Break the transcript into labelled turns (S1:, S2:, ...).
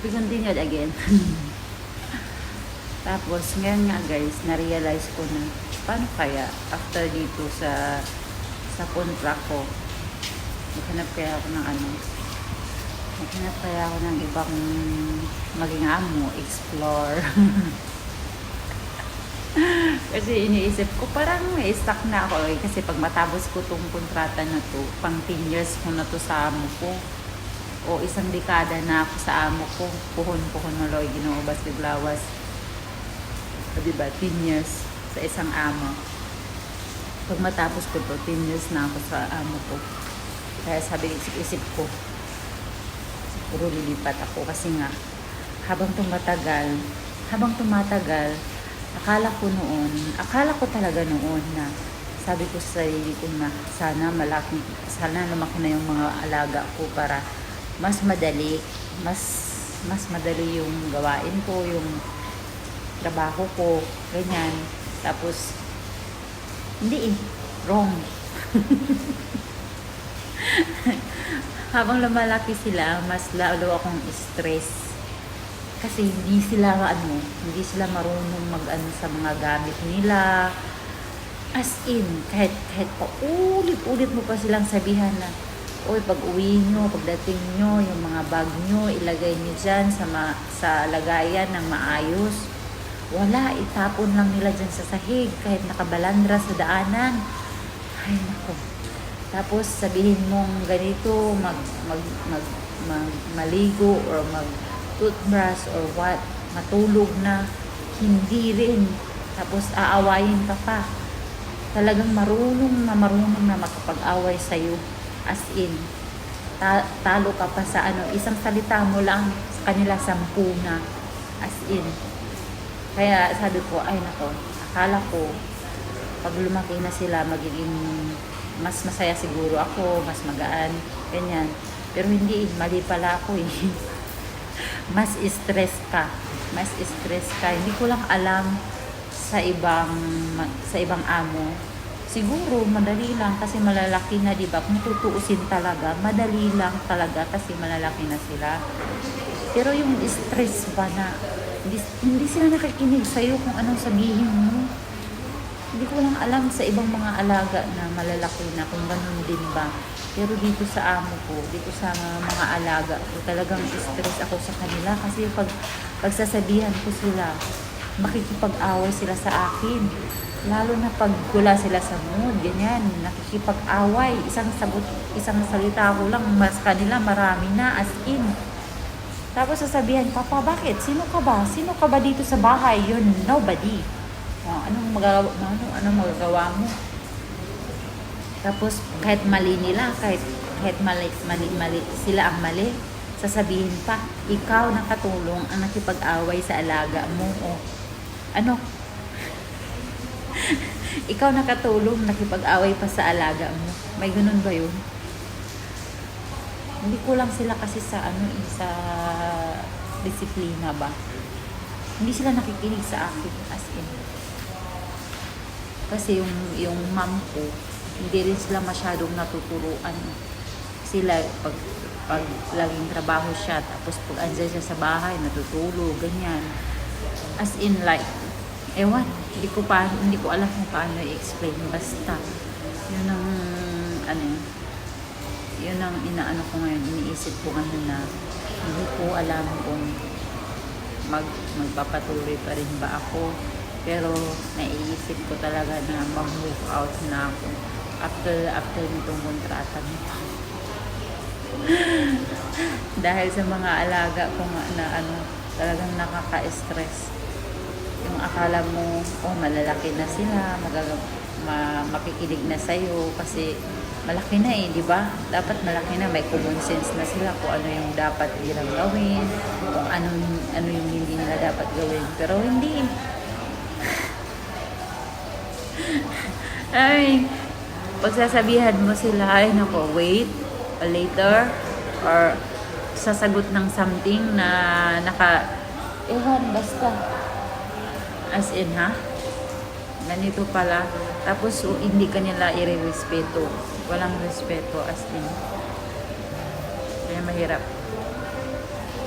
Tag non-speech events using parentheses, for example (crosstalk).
S1: We continue again. (laughs) Tapos, ngayon nga guys, na-realize ko na, paano kaya after dito sa sa contract ko, maghanap kaya ako ng ano, maghanap kaya ako ng ibang maging amo, explore. (laughs) kasi iniisip ko, parang may stuck na ako eh. Kasi pag matapos ko tong kontrata na to, pang 10 years ko na to sa amo ko. O isang dekada na ako sa amo ko. Puhon-puhon na loy, ginuubas, biglawas. O diba, 10 years sa isang amo. Pag matapos ko to, 10 years na ako sa amo ko. Kaya sabi, isip-isip ko, siguro lilipat ako kasi nga, habang tumatagal, habang tumatagal, akala ko noon, akala ko talaga noon na sabi ko sa sarili ko na sana malaki, sana lumaki na yung mga alaga ko para mas madali, mas mas madali yung gawain ko, yung trabaho ko, ganyan. Tapos, hindi eh, wrong. (laughs) Habang lumalaki sila, mas lalo akong stress kasi hindi sila ano, hindi sila marunong mag-ano sa mga gamit nila. As in, kahit, kahit pa ulit-ulit mo pa silang sabihan na, Uy, pag uwi nyo, pagdating nyo, yung mga bag nyo, ilagay nyo dyan sa, ma- sa lagayan ng maayos. Wala, itapon lang nila dyan sa sahig, kahit nakabalandra sa daanan. Ay, nako. Tapos sabihin mong ganito, mag, mag, mag, mag, maligo or mag, toothbrush or what, matulog na, hindi rin. Tapos aawayin ka pa. Talagang marunong na marunong na makapag-away sa'yo. As in, ta- talo ka pa sa ano, isang salita mo lang sa kanila sampu na. As in. Kaya sabi ko, ay nako, akala ko, pag lumaki na sila, magiging mas masaya siguro ako, mas magaan, ganyan. Pero hindi, mali pala ako eh. (laughs) mas stress ka. Mas stress ka. Hindi ko lang alam sa ibang sa ibang amo. Siguro madali lang kasi malalaki na, 'di ba? Kung tutuusin talaga, madali lang talaga kasi malalaki na sila. Pero yung stress ba na hindi, hindi sila nakikinig sa iyo kung anong sabihin mo. Hindi ko lang alam sa ibang mga alaga na malalaki na kung ganun din ba. Pero dito sa amo ko, dito sa mga alaga ko, talagang stress ako sa kanila kasi pag pagsasabihan ko sila, makikipag-away sila sa akin. Lalo na pag gula sila sa mood, ganyan, nakikipag-away. Isang sagot, isang salita ko lang, mas kanila marami na, as in. Tapos sasabihan, Papa, bakit? Sino ka ba? Sino ka ba dito sa bahay? You're nobody. O, anong magagawa, ano, anong magagawa mo? Tapos, kahit mali nila, kahit, kahit mali, mali, mali, sila ang mali, sasabihin pa, ikaw nakatulong ang nakipag-away sa alaga mo. O, ano? (laughs) ikaw nakatulong, nakipag-away pa sa alaga mo. May ganun ba yun? Hindi ko lang sila kasi sa ano eh, sa disiplina ba. Hindi sila nakikinig sa akin as in. Kasi yung yung mom ko, hindi rin sila masyadong natuturuan. Sila pag pag laging trabaho siya tapos pag andyan siya sa bahay natutulog ganyan as in like ewan hindi ko pa hindi ko alam kung paano i-explain. Basta yun ang ano yun ang inaano ko ngayon. Iniisip ko ngayon na hindi ko alam kung mag magpapatuloy pa rin ba ako. Pero naiisip ko talaga na mag-move out na ako after after nitong kontrata nito (laughs) dahil sa mga alaga ko na ano talagang nakaka-stress yung akala mo oh malalaki na sila magaga ma, makikinig na sa'yo kasi malaki na eh, di ba? Dapat malaki na, may common sense na sila kung ano yung dapat nilang gawin, kung ano, ano yung hindi nila dapat gawin. Pero hindi. (laughs) ay, pagsasabihan mo sila, ay nako, wait, later, or sasagot ng something na naka, ewan, basta. As in, ha? Ganito pala. Tapos, so, hindi ka nila i-respeto. Walang respeto, as in. Kaya mahirap.